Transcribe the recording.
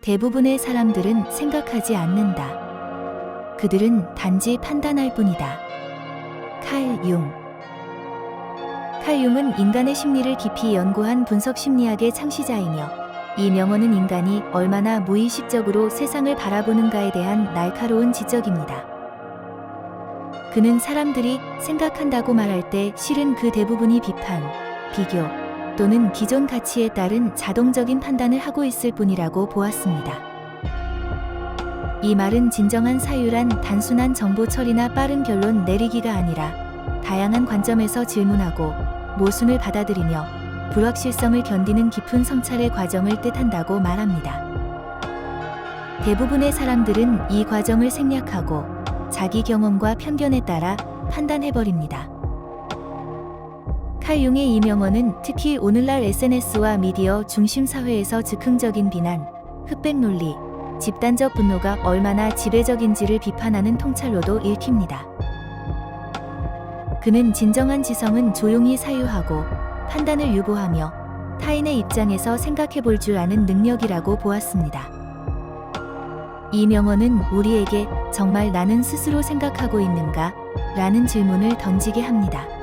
대부분의 사람들은 생각하지 않는다. 그들은 단지 판단할 뿐이다. 칼 융. 칼 융은 인간의 심리를 깊이 연구한 분석 심리학의 창시자이며 이 명언은 인간이 얼마나 무의식적으로 세상을 바라보는가에 대한 날카로운 지적입니다. 그는 사람들이 생각한다고 말할 때 실은 그 대부분이 비판, 비교 또는 기존 가치에 따른 자동적인 판단을 하고 있을 뿐이라고 보았습니다. 이 말은 진정한 사유란 단순한 정보 처리나 빠른 결론 내리기가 아니라 다양한 관점에서 질문하고 모순을 받아들이며 불확실성을 견디는 깊은 성찰의 과정을 뜻한다고 말합니다. 대부분의 사람들은 이 과정을 생략하고 자기 경험과 편견에 따라 판단해버립니다. 칼 융의 이 명언은 특히 오늘날 SNS와 미디어 중심 사회에서 즉흥적인 비난, 흑백 논리, 집단적 분노가 얼마나 지배적인지를 비판하는 통찰로도 읽힙니다. 그는 진정한 지성은 조용히 사유하고 판단을 유보하며 타인의 입장에서 생각해 볼 줄 아는 능력이라고 보았습니다. 이 명언은 우리에게 정말 나는 스스로 생각하고 있는가? 라는 질문을 던지게 합니다.